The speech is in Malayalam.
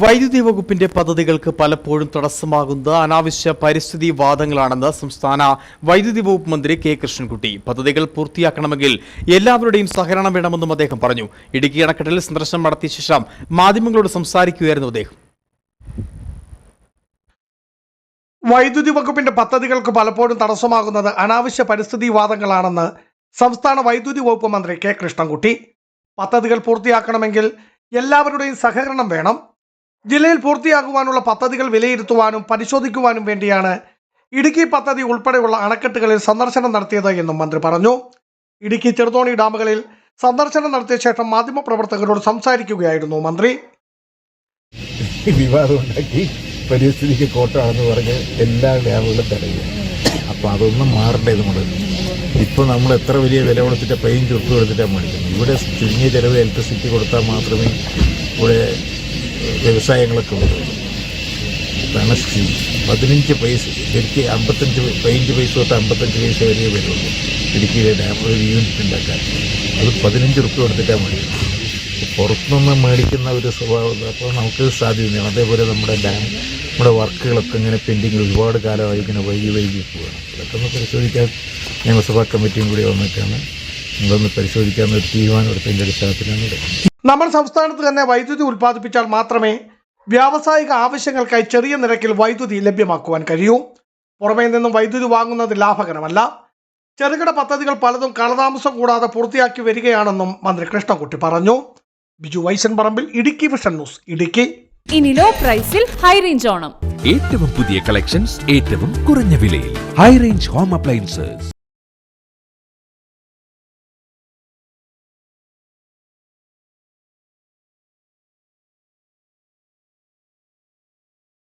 വൈദ്യുതി വകുപ്പിന്റെ പദ്ധതികൾക്ക് പലപ്പോഴും തടസ്സമാകുന്നത് അനാവശ്യ പരിസ്ഥിതി വാദങ്ങളാണെന്ന് സംസ്ഥാന വൈദ്യുതി വകുപ്പ് മന്ത്രി കെ കൃഷ്ണൻകുട്ടി. പദ്ധതികൾ പൂർത്തിയാക്കണമെങ്കിൽ എല്ലാവരുടെയും സഹകരണം വേണമെന്നും അദ്ദേഹം പറഞ്ഞു. ഇടുക്കി അണക്കെട്ടിൽ സന്ദർശനം നടത്തിയ ശേഷം മാധ്യമങ്ങളോട് സംസാരിക്കുകയായിരുന്നു അദ്ദേഹം. വൈദ്യുതി വകുപ്പിന്റെ പദ്ധതികൾക്ക് പലപ്പോഴും തടസ്സമാകുന്നത് അനാവശ്യ പരിസ്ഥിതി വാദങ്ങളാണെന്ന് സംസ്ഥാന വൈദ്യുതി വകുപ്പ് മന്ത്രി കെ കൃഷ്ണൻകുട്ടി. പദ്ധതികൾ പൂർത്തിയാക്കണമെങ്കിൽ എല്ലാവരുടെയും സഹകരണം വേണം. ജില്ലയിൽ പൂർത്തിയാകുവാനുള്ള പദ്ധതികൾ വിലയിരുത്തുവാനും പരിശോധിക്കുവാനും വേണ്ടിയാണ് ഇടുക്കി പദ്ധതി ഉൾപ്പെടെയുള്ള അണക്കെട്ടുകളിൽ സന്ദർശനം നടത്തിയത് എന്നും മന്ത്രി പറഞ്ഞു. ഇടുക്കി ചെറുതോണി ഡാമുകളിൽ സന്ദർശനം നടത്തിയ ശേഷം മാധ്യമപ്രവർത്തകരോട് സംസാരിക്കുകയായിരുന്നു മന്ത്രി. വിവാദമുണ്ടാക്കി പരിസ്ഥിതിക്ക് കോട്ടാണെന്ന് പറഞ്ഞ് എല്ലാ ഡാമുകളും തടയുക. അപ്പോൾ അതൊന്നും മാറണ്ടേ നമ്മൾ ഇപ്പോൾ നമ്മൾ എത്ര വലിയ വില കൊടുത്തിട്ട് പെയിൻ ചുരുട്ട് കൊടുത്തിട്ടാണ് മേടിക്കുന്നത്? ഇവിടെ ചുരുങ്ങിയ ചിലവ് ഇലക്ട്രിസിറ്റി കൊടുത്താൽ മാത്രമേ ഇവിടെ വ്യവസായങ്ങളൊക്കെ ഉള്ളത്. അതാണ് പതിനഞ്ച് പൈസ ശരിക്ക് അമ്പത്തഞ്ച് പതിനഞ്ച് പൈസ തൊട്ട് അമ്പത്തഞ്ച് പൈസ വരെ വരുള്ളൂ. ഇടുക്കിയിലെ ഡാം ഒരു യൂണിറ്റ് ഉണ്ടാക്കാൻ. അത് പതിനഞ്ച് റുപ്യ കൊടുത്തിട്ടാൽ മതി പുറത്തുനിന്ന് മേടിക്കുന്ന ഒരു സ്വഭാവം അപ്പോൾ നമുക്ക് സാധ്യതയാണ് അതേപോലെ നമ്മുടെ ഡാം നമ്മുടെ വർക്കുകളൊക്കെ ഇങ്ങനെ പെൻഡിങ് ഒരുപാട് കാലമായി ഇങ്ങനെ വൈകി വൈകി പോവുകയാണ് അതൊക്കെ ഒന്ന് പരിശോധിക്കാൻ നിയമസഭാ കമ്മിറ്റിയും കൂടി വന്നിട്ടാണ്. നമ്മളൊന്ന് പരിശോധിക്കാവുന്ന ഒരു തീരുമാനമെടുത്തതിന്റെ അടിസ്ഥാനത്തിലാണ് ഇത്. നമ്മൾ സംസ്ഥാനത്ത് തന്നെ വൈദ്യുതി ഉൽപ്പാദിപ്പിച്ചാൽ മാത്രമേ വ്യാവസായിക ആവശ്യങ്ങൾക്കായി ചെറിയ നിരക്കിൽ വൈദ്യുതി ലഭ്യമാക്കുവാൻ കഴിയൂ. പുറമേ നിന്നും വൈദ്യുതി വാങ്ങുന്നത് ലാഭകരമല്ല. ചെറുകിട പദ്ധതികൾ പലതും കാലതാമസം കൂടാതെ പൂർത്തിയാക്കി വരികയാണെന്നും മന്ത്രി കൃഷ്ണൻകുട്ടി പറഞ്ഞു. ബിജു വൈശൻ പറമ്പിൽ ഇടുക്കി വിഷൻ ന്യൂസ് ഇടുക്കി. ഇനി ലോ പ്രൈസിൽ ഹൈ റേഞ്ച് ഓണം. ഏറ്റവും പുതിയ കളക്ഷൻസ് ഏറ്റവും കുറഞ്ഞ വിലയിൽ. High range home appliances.